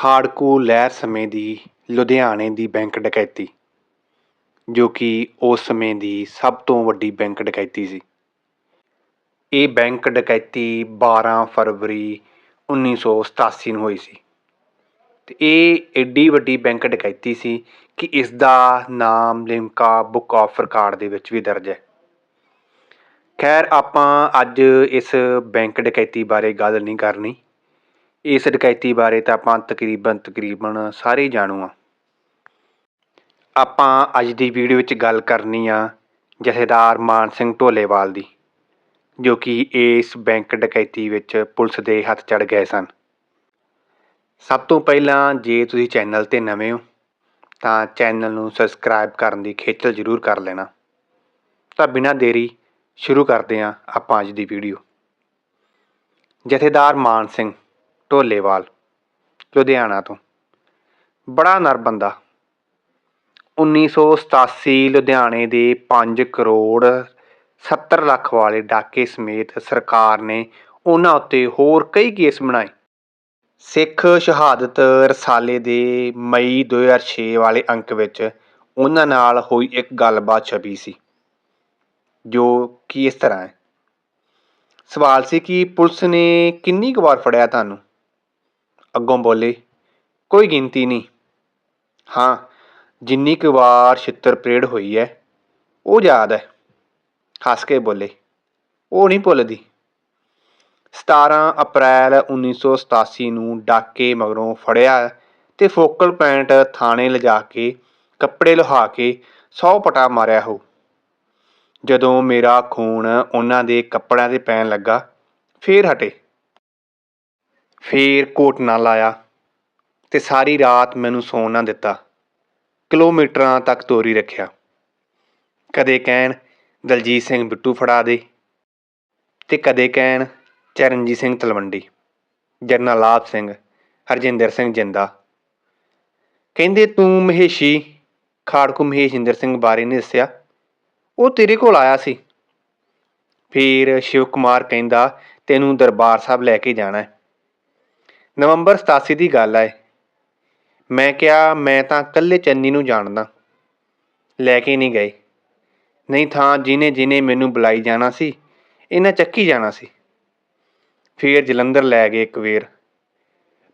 ਖਾੜਕੂ ਲਹਿਰ ਸਮੇਂ ਦੀ ਲੁਧਿਆਣੇ ਦੀ ਬੈਂਕ ਡਕੈਤੀ, ਜੋ ਕਿ ਉਸ ਸਮੇਂ ਦੀ ਸਭ ਤੋਂ ਵੱਡੀ ਬੈਂਕ ਡਕੈਤੀ ਸੀ। ਇਹ ਬੈਂਕ ਡਕੈਤੀ 12 ਫਰਵਰੀ 1987 ਨੂੰ ਹੋਈ ਸੀ ਤੇ ਇਹ ਐਡੀ ਵੱਡੀ ਬੈਂਕ ਡਕੈਤੀ ਸੀ ਕਿ ਇਸ ਦਾ ਨਾਮ ਲਿਮਕਾ ਬੁੱਕ ਆਫ ਰਿਕਾਰਡ ਦੇ ਵਿੱਚ ਵੀ ਦਰਜ ਹੈ। ਖੈਰ, ਆਪਾਂ ਅੱਜ ਇਸ ਬੈਂਕ ਡਕੈਤੀ ਬਾਰੇ ਗੱਲ ਨਹੀਂ ਕਰਨੀ। ਇਸ ਡਕੈਤੀ ਬਾਰੇ ਤਾਂ ਆਪਾਂ ਤਕਰੀਬਨ ਤਕਰੀਬਨ ਸਾਰੇ ਜਾਣੂ ਆ ਆਪਾਂ ਅੱਜ ਦੀ ਵੀਡੀਓ ਵਿੱਚ ਗੱਲ ਕਰਨੀ ਆ ਜਥੇਦਾਰ ਮਾਨ ਸਿੰਘ ਢੋਲੇਵਾਲ ਦੀ, ਜੋ ਕਿ ਇਸ ਬੈਂਕ ਡਕੈਤੀ ਵਿੱਚ ਪੁਲਿਸ ਦੇ ਹੱਥ ਚੜ ਗਏ ਸਨ। ਸਭ ਤੋਂ ਪਹਿਲਾਂ ਜੇ ਤੁਸੀਂ ਚੈਨਲ ਤੇ ਨਵੇਂ ਹੋ, ਤਾਂ ਚੈਨਲ ਨੂੰ ਸਬਸਕ੍ਰਾਈਬ ਕਰਨ ਦੀ ਖੇਚਲ ਜ਼ਰੂਰ ਕਰ ਲੈਣਾ। ਤਾਂ ਬਿਨਾਂ ਦੇਰੀ ਸ਼ੁਰੂ ਕਰਦੇ ਹਾਂ ਆਪਾਂ ਅੱਜ ਦੀ ਵੀਡੀਓ। ਜਥੇਦਾਰ ਮਾਨ ਸਿੰਘ ਢੋਲੇਵਾਲ, ਲੁਧਿਆਣਾ ਤੋਂ। ਬੜਾ ਨਰ ਬੰਦਾ। 1987 ਲੁਧਿਆਣੇ ਦੇ 5 ਕਰੋੜ 70 ਲੱਖ ਵਾਲੇ ਡਾਕੇ ਸਮੇਤ ਸਰਕਾਰ ਨੇ ਉਹਨਾਂ ਉੱਤੇ ਹੋਰ ਕਈ ਕੇਸ ਬਣਾਏ। ਸਿੱਖ ਸ਼ਹਾਦਤ ਰਸਾਲੇ ਦੇ ਮਈ 2006 ਵਾਲੇ ਅੰਕ ਵਿੱਚ ਉਹਨਾਂ ਨਾਲ ਹੋਈ ਇੱਕ ਗੱਲਬਾਤ ਛਪੀ ਸੀ, ਜੋ ਕਿ ਇਸ ਤਰ੍ਹਾਂ ਹੈ। ਸਵਾਲ ਸੀ ਕਿ ਪੁਲਿਸ ਨੇ ਕਿੰਨੀ ਕੁ ਵਾਰ ਫੜਿਆ ਤੁਹਾਨੂੰ? ਅੱਗੋਂ ਬੋਲੇ, ਕੋਈ ਗਿਣਤੀ ਨਹੀਂ। ਹਾਂ, ਜਿੰਨੀ ਕੁ ਵਾਰ ਛਿੱਤਰ ਪਰੇਡ ਹੋਈ ਹੈ ਉਹ ਯਾਦ ਹੈ ਹੱਸ ਕੇ ਬੋਲੇ, ਉਹ ਨਹੀਂ ਭੁੱਲਦੀ। 17 ਅਪ੍ਰੈਲ 1987 ਨੂੰ ਡਾਕੇ ਮਗਰੋਂ ਫੜਿਆ ਤੇ ਫੋਕਲ ਪੈਂਟ ਥਾਣੇ ਲਿਜਾ ਕੇ ਕੱਪੜੇ ਲੁਹਾ ਕੇ 100 ਪਟਾ ਮਾਰਿਆ ਹੋ। ਜਦੋਂ ਮੇਰਾ ਖੂਨ ਉਹਨਾਂ ਦੇ ਕੱਪੜਿਆਂ ਤੇ ਪੈਣ ਲੱਗਾ, ਫੇਰ ਹਟੇ। ਫਿਰ ਕੋਟ ਨਾ ਲਾਇਆ ਅਤੇ ਸਾਰੀ ਰਾਤ ਮੈਨੂੰ ਸੌਣ ਨਾ ਦਿੱਤਾ। ਕਿਲੋਮੀਟਰਾਂ ਤੱਕ ਤੋਰੀ ਰੱਖਿਆ। ਕਦੇ ਕਹਿਣ, ਦਲਜੀਤ ਸਿੰਘ ਬਿੱਟੂ ਫੜਾ ਦੇ। ਅਤੇ ਕਦੇ ਕਹਿਣ, ਚਰਨਜੀਤ ਸਿੰਘ ਤਲਵੰਡੀ ਜਰਨਲ ਲਾਭ ਸਿੰਘ, ਹਰਜਿੰਦਰ ਸਿੰਘ ਜਿੰਦਾ। ਕਹਿੰਦੇ, ਤੂੰ ਮਹੇਸ਼ੀ, ਖਾੜਕੂ ਮਹੇਸ਼ਿੰਦਰ ਸਿੰਘ ਬਾਰੇ ਨਹੀਂ ਦੱਸਿਆ? ਉਹ ਤੇਰੇ ਕੋਲ ਆਇਆ ਸੀ। ਫਿਰ ਸ਼ਿਵ ਕੁਮਾਰ ਕਹਿੰਦਾ, ਤੈਨੂੰ ਦਰਬਾਰ ਸਾਹਿਬ ਲੈ ਕੇ ਜਾਣਾ ਹੈ। ਨਵੰਬਰ 87 ਦੀ ਗੱਲ ਆਏ ਮੈਂ ਕਿਹਾ, ਮੈਂ ਤਾਂ ਕੱਲੇ ਚੰਨੀ ਨੂੰ ਜਾਣਦਾ। ਲੈ ਕੇ ਨਹੀਂ ਗਏ। ਨਹੀਂ ਥਾਂ ਜਿਨੇ ਜਿਨੇ ਮੈਨੂੰ ਬੁਲਾਈ ਜਾਣਾ ਸੀ, ਇਹਨਾਂ ਚੱਕੀ ਜਾਣਾ ਸੀ। ਫੇਰ ਜਲੰਧਰ ਲੈ ਗਏ ਇੱਕ ਵੇਰ।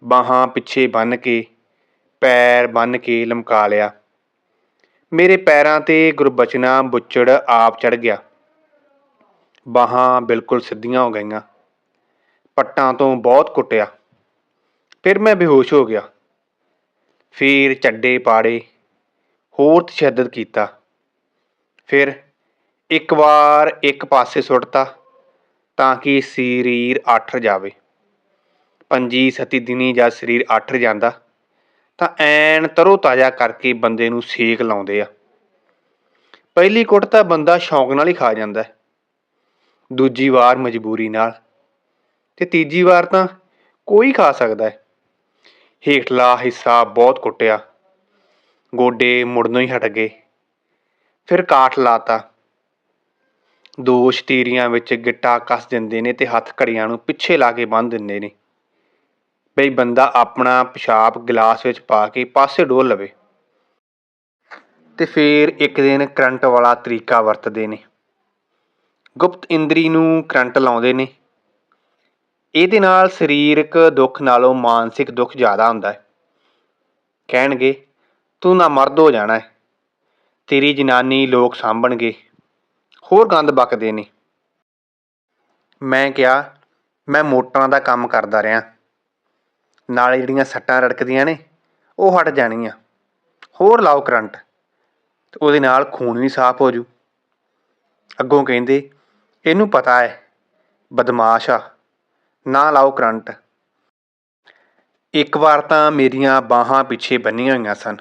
ਬਾਹਾਂ ਪਿੱਛੇ ਬੰਨ ਕੇ, ਪੈਰ ਬੰਨ ਕੇ ਲਮਕਾ ਲਿਆ। ਮੇਰੇ ਪੈਰਾਂ ਤੇ ਗੁਰਬਚਨਾ ਬੁੱਚੜ ਆਪ ਚੜ ਗਿਆ। ਬਾਹਾਂ ਬਿਲਕੁਲ ਸਿੱਧੀਆਂ ਹੋ ਗਈਆਂ। ਪੱਟਾਂ ਤੋਂ ਬਹੁਤ ਕੁੱਟਿਆ। ਫਿਰ ਮੈਂ ਬੇਹੋਸ਼ ਹੋ ਗਿਆ। ਫਿਰ ਚੱਡੇ ਪਾੜੇ, ਹੋਰ ਤਸ਼ੱਦਦ ਕੀਤਾ। ਫਿਰ ਇੱਕ ਵਾਰ ਇੱਕ ਪਾਸੇ ਸੁੱਟਤਾ ਤਾਂ ਕਿ ਸਰੀਰ ਅੱਠ ਜਾਵੇ। ਪੰਜੀ ਸਤੀ ਦਿਨੀ ਜਦ ਸਰੀਰ ਅੱਠ ਜਾਂਦਾ ਤਾਂ ਐਨ ਤਰੋ ਤਾਜ਼ਾ ਕਰਕੇ ਬੰਦੇ ਨੂੰ ਸੇਕ ਲਾਉਂਦੇ ਆ। ਪਹਿਲੀ ਕੁੱਟ ਤਾਂ ਬੰਦਾ ਸ਼ੌਂਕ ਨਾਲ ਹੀ ਖਾ ਜਾਂਦਾ ਦੂਜੀ ਵਾਰ ਮਜਬੂਰੀ ਨਾਲ ਤੇ ਤੀਜੀ ਵਾਰ ਤਾਂ ਕੋਈ ਖਾ ਸਕਦਾ ਹੈ। ਹੇਠਲਾ ਹਿੱਸਾ ਬਹੁਤ ਕੁੱਟਿਆ। ਗੋਡੇ ਮੁੜਨੋਂ ਹੀ ਹਟ ਗਏ। ਫਿਰ ਕਾਠ ਲਾਤਾ। ਦੋ ਸ਼ਤੀਰੀਆਂ ਵਿੱਚ ਗਿੱਟਾ ਕੱਸ ਦਿੰਦੇ ਨੇ ਤੇ ਹੱਥ ਘੜੀਆਂ ਨੂੰ ਪਿੱਛੇ ਲਾ ਕੇ ਬੰਨ੍ਹ ਦਿੰਦੇ ਨੇ। ਬਈ ਬੰਦਾ ਆਪਣਾ ਪਿਸ਼ਾਬ ਗਲਾਸ ਵਿੱਚ ਪਾ ਕੇ ਪਾਸੇ ਡੋਲ ਲਵੇ। ਤੇ ਫਿਰ ਇੱਕ ਦਿਨ ਕਰੰਟ ਵਾਲਾ ਤਰੀਕਾ ਵਰਤਦੇ ਨੇ। ਗੁਪਤ ਇੰਦਰੀ ਨੂੰ ਕਰੰਟ ਲਾਉਂਦੇ ਨੇ। ਇਹਦੇ ਨਾਲ ਸਰੀਰਕ ਦੁੱਖ ਨਾਲੋਂ ਮਾਨਸਿਕ ਦੁੱਖ ਜ਼ਿਆਦਾ ਹੁੰਦਾ ਹੈ। ਕਹਿਣਗੇ, ਤੂੰ ਨਾ ਮਰਦ ਹੋ ਜਾਣਾ ਹੈ। ਤੇਰੀ ਜਨਾਨੀ ਲੋਕ ਸਾਂਭਣਗੇ। ਹੋਰ ਗੰਦ ਬਕਦੇ ਨੇ। ਮੈਂ ਕਿਹਾ, ਮੈਂ ਮੋਟਰਾਂ ਦਾ ਕੰਮ ਕਰਦਾ ਰਿਹਾ। ਨਾਲੇ ਜਿਹੜੀਆਂ ਸੱਟਾਂ ਰੜਕਦੀਆਂ ਨੇ, ਉਹ ਹਟ ਜਾਣੀਆਂ। ਹੋਰ ਲਾਓ ਕਰੰਟ। ਉਹਦੇ ਨਾਲ ਖੂਨ ਵੀ ਸਾਫ਼ ਹੋ ਜੂ। ਅੱਗੋਂ ਕਹਿੰਦੇ, ਇਹਨੂੰ ਪਤਾ ਹੈ, ਬਦਮਾਸ਼ ਆ। ਨਾ ਲਾਓ ਕਰੰਟ। ਇੱਕ ਵਾਰ ਤਾਂ ਮੇਰੀਆਂ ਬਾਹਾਂ ਪਿੱਛੇ ਬੰਨੀਆਂ ਹੋਈਆਂ ਸਨ।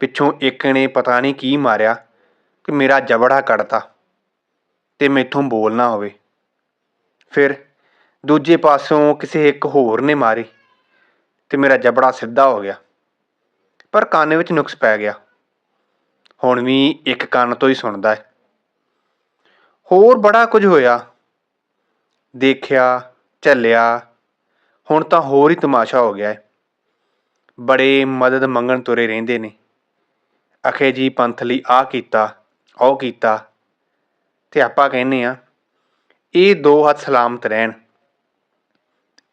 ਪਿੱਛੋਂ ਇੱਕ ਨੇ ਪਤਾ ਨਹੀਂ ਕੀ ਮਾਰਿਆ ਕਿ ਮੇਰਾ ਜਬੜਾ ਕੱਢਤਾ ਤੇ ਮੈਥੋਂ ਬੋਲ ਨਾ ਹੋਵੇ। ਫਿਰ ਦੂਜੇ ਪਾਸੋਂ ਕਿਸੇ ਇੱਕ ਹੋਰ ਨੇ ਮਾਰੀ ਤੇ ਮੇਰਾ ਜਬੜਾ ਸਿੱਧਾ ਹੋ ਗਿਆ। ਪਰ ਕੰਨ ਵਿੱਚ ਨੁਕਸ ਪੈ ਗਿਆ। ਹੁਣ ਵੀ ਇੱਕ ਕੰਨ ਤੋਂ ਹੀ ਸੁਣਦਾ ਹੈ। ਹੋਰ ਬੜਾ ਕੁਝ ਹੋਇਆ। ਦੇਖਿਆ ਝੱਲਿਆ। ਹੁਣ ਤਾਂ ਹੋਰ ਹੀ ਤਮਾਸ਼ਾ ਹੋ ਗਿਆ ਹੈ ਬੜੇ ਮਦਦ ਮੰਗਣ ਤੁਰੇ ਰਹਿੰਦੇ ਨੇ। ਅਖੇ ਜੀ ਪੰਥ ਲਈ ਆਹ ਕੀਤਾ, ਉਹ ਕੀਤਾ। ਤੇ ਆਪਾਂ ਕਹਿੰਨੇ ਆ ਇਹ ਦੋ ਹੱਥ ਸਲਾਮਤ ਰਹਿਣ।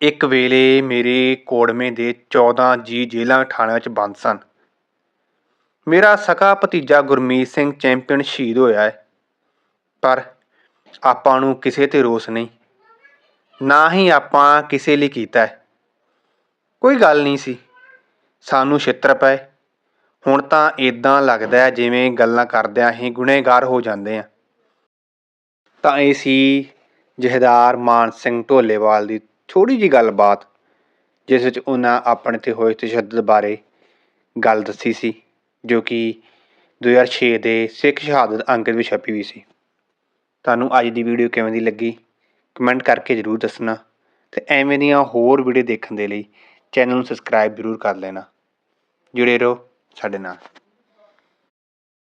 ਇੱਕ ਵੇਲੇ ਮੇਰੇ ਕੋੜਮੇ ਦੇ 14 ਜੀ ਜੇਲ੍ਹਾਂ ਠਾਣਿਆਂ ਵਿੱਚ ਬੰਦ ਸਨ। ਮੇਰਾ ਸਕਾ ਭਤੀਜਾ ਗੁਰਮੀਤ ਸਿੰਘ ਚੈਂਪੀਅਨ ਸ਼ਹੀਦ ਹੋਇਆ ਹੈ ਪਰ ਆਪਾਂ ਨੂੰ ਕਿਸੇ ਤੇ ਰੋਸ ਨਹੀਂ। ਨਾ ਹੀ ਆਪਾਂ ਕਿਸੇ ਲਈ ਕੀਤਾ ਹੈ। ਕੋਈ ਗੱਲ ਨਹੀਂ ਸੀ। ਸਾਨੂੰ ਛਿੱਤਰ ਪਏ। ਹੁਣ ਤਾਂ ਇਦਾਂ ਲੱਗਦਾ ਹੈ ਜਿਵੇਂ ਗੱਲਾਂ ਕਰਦਿਆਂ ਹੀ ਗੁਨਹਗਾਰ ਹੋ ਜਾਂਦੇ ਹਾਂ। ਤਾਂ ਇਹ ਸੀ ਜਹਦਾਰ ਮਾਨ ਸਿੰਘ ਢੋਲੇਵਾਲ ਦੀ ਥੋੜੀ ਜੀ ਗੱਲਬਾਤ, ਜਿਸ ਵਿੱਚ ਉਹਨਾਂ ਆਪਣੇ ਤੇ ਹੋਏ ਤਸ਼ੱਦਦ ਬਾਰੇ ਗੱਲ ਦੱਸੀ ਸੀ, ਜੋ ਕਿ 2006 ਦੇ ਸਿੱਖ ਸ਼ਹਾਦਤ ਅੰਕਿਤ ਵਿੱਚ ਛਪੀ ਹੋਈ ਸੀ। ਤੁਹਾਨੂੰ ਅੱਜ ਦੀ ਵੀਡੀਓ ਕਿਵੇਂ ਦੀ ਲੱਗੀ? ਕਮੈਂਟ ਕਰਕੇ ਜ਼ਰੂਰ ਦੱਸਣਾ ਅਤੇ ਐਵੇਂ ਦੀਆਂ ਹੋਰ ਵੀਡੀਓ ਦੇਖਣ ਦੇ ਲਈ ਚੈਨਲ ਨੂੰ ਸਬਸਕ੍ਰਾਈਬ ਜ਼ਰੂਰ ਕਰ ਲੈਣਾ। ਜੁੜੇ ਰਹੋ ਸਾਡੇ ਨਾਲ।